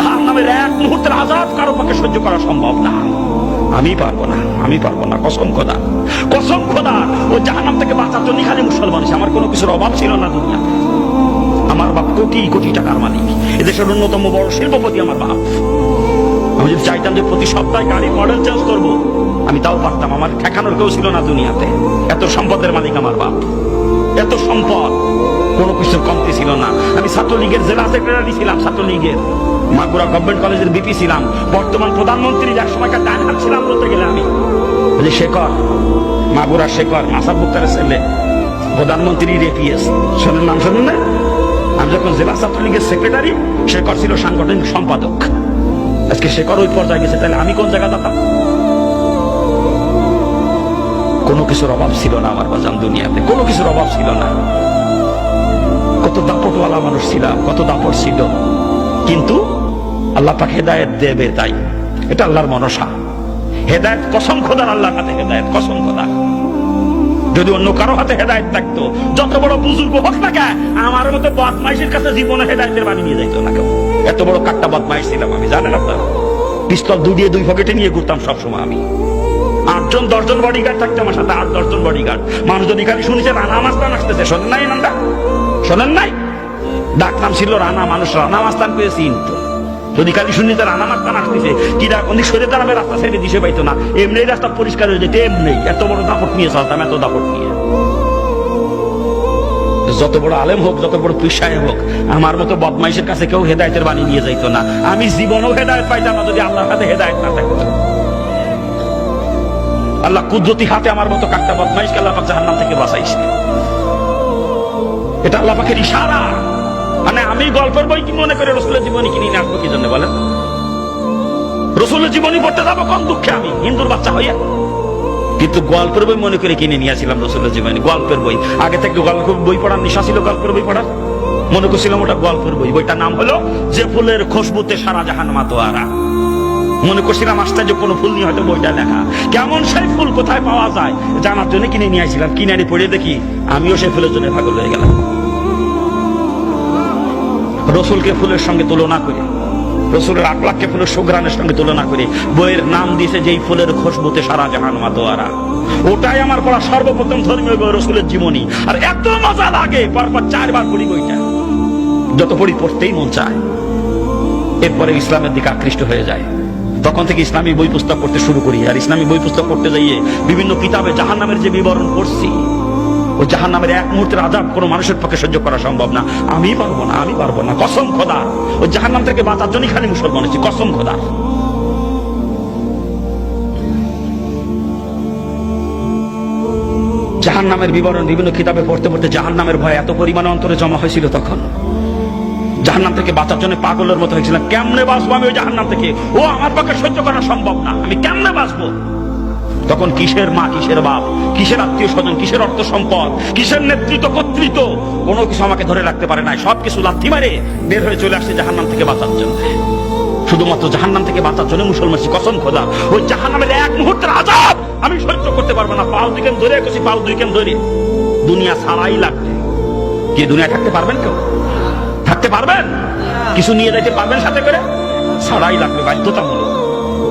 জাহান নামের এক মুহূর্তের আজাদ কারও পক্ষে সহ্য করা সম্ভব না। আমি পারব না, আমি পারব না, কসম খোদা কসম খোদা। ও জাহান্নাম থেকে বাঁচার জন্য খালি মুসলমান। আমার কোনো কিছুর অভাব ছিল না দুনিয়াতে। আমার বাপ কোটি কোটি টাকার মালিক, এদেশের অন্যতম বড় শিল্পপতি আমার বাপ। আমি যদি চাইতাম যে প্রতি সপ্তাহে গাড়ির মডেল চেঞ্জ করব, আমি তাও পারতাম, আমার ঠেকানোর কেউ ছিল না দুনিয়াতে। এত সম্পদের মালিক আমার বাপ, এত সম্পদ, কোনো কিছুর কমতি ছিল না। আমি ছাত্রলীগের জেলা সেক্রেটারি ছিলাম, ছাত্রলীগের। মাগুরা গভর্নমেন্ট কলেজের বিপি ছিলাম। বর্তমান প্রধানমন্ত্রী এক সময়কার ডান হাত ছিলাম, বলতে গেলে আমি। বলি, শেখর মাগুরা শেখর মাসাদ মুক্তারের ছেলে প্রধানমন্ত্রীর এপিএস শোনেন নাম, শোনেন না? আমি যখন জেলা ছাত্রলীগের সেক্রেটারি শেখর ছিল সাংগঠনিক সম্পাদক। আজকে শেখর ওই পর্যায়ে গেছে, তাহলে আমি কোন জায়গা দাতাম কোনো কিছুর অভাব ছিল না আমার বাজান দুনিয়াতে, কোনো কিছুর অভাব ছিল না। কত দাপটওয়ালা মানুষ ছিলাম, কত দাপট ছিল। কিন্তু আল্লাহ পাক হেদায়েত দেবে তাই। এটা আল্লাহর মনসা। হেদায়েত কসম খোদার আল্লাহর হাতে হেদায়েত, কসম খোদা যদি অন্য কারও হাতে হেদায়েত থাকতো, যত বড় বুজুর্গ হোক না কে আমার মতো বদমাইশের কাছে জীবনে হেদায়েতের বাণী নিয়ে যাইতো না কেউ। এত বড় কাট্টা বদমাইশ ছিলাম আমি, জানেন আপনারা? পিস্তল দুই দিয়ে দুই পকেটে নিয়ে ঘুরতাম সবসময় আমি। আটজন, দশজন বডিগার্ড থাকতো আমার সাথে, আট, দশজন বডিগার্ড মানুষ যদি খালি শুনেছে, রানা মাস্তান আসতেছে। শোনেন নাই নামটা শোনেন নাই? ডাকনাম ছিল রানা, মানুষ রানা মাস্তান পেয়ে চিনতো। যদি খালি শুনি তো রানা মাস্তান আসতেছে কি ডাক অনেক সরে দাঁড়াবে রাস্তা সাইডে দিশে পাইতো না। এমনি রাস্তা পরিষ্কার হয়ে যেত, এমনি। এত বড় দাপট নিয়ে চলতাম, এত দাপট নিয়ে। যত বড় আলেম হোক, যত বড় পিসায় হোক, আমার মতো বদমাইশের কাছে কেউ হেদায়তের বাণী নিয়ে যাইতো না। আমি জীবনেও হেদায়ত পাইতাম না, যদি আল্লাহর হাতে হেদায়ত না থাকতো। আল্লাহ কুদরতি হাতে আমার মতো কাকটা বদমাইশকে আল্লাহ পাক জাহান্নাম থেকে বাঁচাইছে। এটা আল্লাহ পাকের ইশারা। মানে আমি গল্পের বই কি মনে করে রসুলের জীবনী কিনে আসব কি জন্য বলেন? রসুলের জীবনী পড়তে যাব কম দুঃখে আমি, হিন্দুর বাচ্চা হইয়া। কিন্তু গল্পের বই মনে করে কিনে নিয়ে আসছিলাম রসুলের জীবনী, গল্পের বই। আগে থেকে গল্পের বই পড়ার নেশা ছিল গল্পের বই পড়ার। মনে করছিলাম ওটা গল্পের বই। বইটার নাম হলো, যে ফুলের খুশবুতে সারা জাহান মাতোয়ারা। মনে করছিলাম আশ্চর্য, কোনো ফুল নিয়ে হয়তো বইটা লেখা। কেমন সেই ফুল কোথায় পাওয়া যায়? জানার জন্য কিনে নিয়ে আসছিলাম কিনে পড়ে দেখি, আমিও সেই ফুলের জন্য পাগল হয়ে গেলাম। রসুলকে ফুলের সঙ্গে তুলনা করে। রসুলের আকলাককে ফুলের সুগ্রানের সঙ্গে তুলনা করে। বইয়ের নাম দিয়েছে যেই ফুলের খুশবুতে সারা জাহান মাতোয়ারা ওটাই আমার পড়া সর্বপ্রথম ধর্মীয় বই, রসুলের জীবনী। আর এত মজা লাগে, পরপর চারবার পড়ি বইটা। যত পড়ি পড়তেই মন চায়। এরপরে ইসলামের দিকে আকৃষ্ট হয়ে যায়। তখন থেকে ইসলামী বই পুস্তক পড়তে শুরু করি। আর ইসলামী বই পুস্তক পড়তে যাইয়ে বিভিন্ন কিতাবে জাহান নামের যে বিবরণ পড়ছি ও জাহান নামের এক মুহূর্তের আজাব কোনো মানুষের পক্ষে সহ্য করা সম্ভব না। আমি পারব না, আমি পারব না। কসম খোদা। ও জাহান নাম থেকে বাঁচার জন্যই খালি মুসলমান হচ্ছি কসম খোদা। জাহান নামের বিবরণ বিভিন্ন কিতাবে পড়তে পড়তে জাহান নামের ভয় এত পরিমাণে অন্তরে জমা হয়েছিল তখন। জাহান্নাম থেকে বাঁচার জন্য পাগলের মতো হয়েছিলাম। কেমনে বাঁচবো আমি ওই জাহান্নাম থেকে? ও আমার পক্ষে সহ্য করা সম্ভব না। আমি কেমনে বাঁচবো? তখন কিসের মা, কিসের বাপ, কিসের আত্মীয় স্বজন, কিসের অর্থ সম্পদ, কিসের নেতৃত্ব, কর্তৃত্ব? কোনো কিছু আমাকে ধরে রাখতে পারে নাই। সব কিছু লাথি মারে বের হয়ে চলে আসছে জাহান্নাম থেকে বাঁচার জন্য। শুধুমাত্র জাহান্নাম থেকে বাঁচার জন্য মুসলমান কসম খোদা, ওই জাহান্নামের এক মুহূর্তের আজাব আমি সহ্য করতে পারব না। পাও দুই কেন ধরে রেখেছি পাও দুই কেন ধরে? দুনিয়া ছাড়াই লাগবে। কে দুনিয়া থাকতে পারবেন কেউ? থাকতে পারবেন? কিছু নিয়ে যাইতে পারবেন সাথে করে? ছাড়াই লাগবে, বাধ্যতামূলক।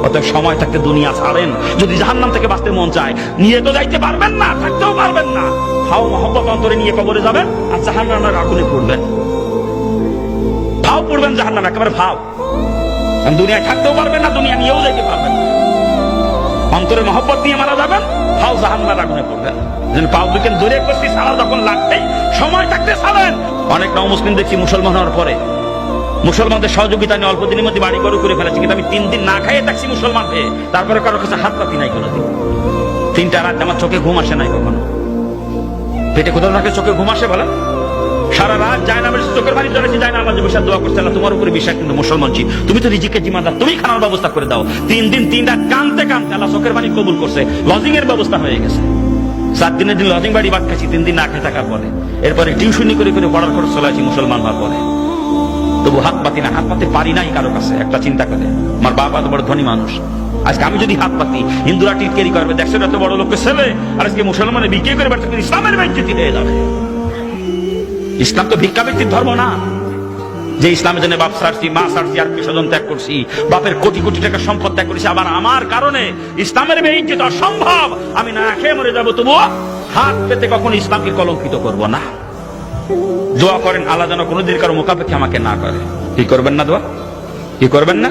অতএব সময় থাকতে দুনিয়া ছাড়েন। যদি জাহান্নাম থেকে বাঁচতে মন চায়, নিয়ে তো যাইতে পারবেন না, থাকতেও পারবেন না। ফাও মহব্বত অন্তরে নিয়ে কবরে যাবেন আর জাহান্নামের আগুনে পড়বেন। ফাও পড়বেন জাহান্নাম, একেবারে কারণ দুনিয়ায় থাকতেও পারবেন না, দুনিয়া নিয়েও যাইতে পারবেন অন্তরে মহব্বত নিয়ে মারা যাবেন ফাও জাহান্নার আগুনে পড়বেন। যেন পাও দুকেন দূরে করছি সারা যখন লাগতেই সময় থাকতে ছাড়েন। অনেক মুসলিম দেখছি মুসলমান হওয়ার পরে। মুসলমানদের সহযোগিতা নিয়ে অল্প দিনের মধ্যে বাড়ি গরু করে ফেলেছি, কিন্তু আমি তিন দিন না খাইয়ে থাকছি মুসলমান হয়ে। তারপরে কারোর কাছে হাত পাতি নাই কোনোদিন। তিনটা রাত আমার চোখে ঘুম আসে নাই কখনো। পেটে কোথাও থাকে চোখে ঘুম আসে বলেন? সারা রাত যায় না চোখের পানি চলেছি যায় না আমাদের বিশ্বাস দোয়া করছে আল্লাহ, তোমার উপরে বিশ্বাস কিন্তু মুসলমান জি তুমি তো রিজিকের জিমাদার তুমি খানার ব্যবস্থা করে দাও। তিন দিন, তিন রাত কানতে কানতে আল্লাহ চোখের পানি কবুল করছে। লজিং এর ব্যবস্থা হয়ে গেছে। সাত দিনের দিন লজিং বাড়ি বাদ খাচ্ছি তিন দিন না খেয়ে থাকার পরে। এরপরে টিউশনি করে করে পড়ার খরচ চলে আসি মুসলমান হওয়ার পরে। তবু হাত পাতি না, হাত পাতে পারি নাই কারও কাছে, একটা চিন্তা করে। আমার বাবা তো বড় ধনী মানুষ। আজকে আমি যদি হাত পাতি হিন্দুরা টিটকেরি করবে দেখছ এত বড় লোককে ছেলে আর আজকে মুসলমানে বিক্রি করে বেড়াতে ইসলামের বেঞ্চিতি হয়ে যাবে। ইসলাম তো ভিক্ষা ব্যক্তির ধর্ম না। যে ইসলামের জন্য বাপ সারছি, মা সারছি, আত্মীয় স্বজন ত্যাগ করছি, বাপের কোটি কোটি টাকা সম্পদ ত্যাগ করেছি, আবার আমার কারণে ইসলামের বেঞ্চিত অসম্ভব। আমি না খেয়ে মরে যাব, তবুও হাত পেতে কখন ইসলামকে কলঙ্কিত করব না। দোয়া করেন, আল্লাহ যেন কোনোদিন কারও মোকাপেক্ষে আমাকে না করে। কি করবেন না দোয়া? কি করবেন না?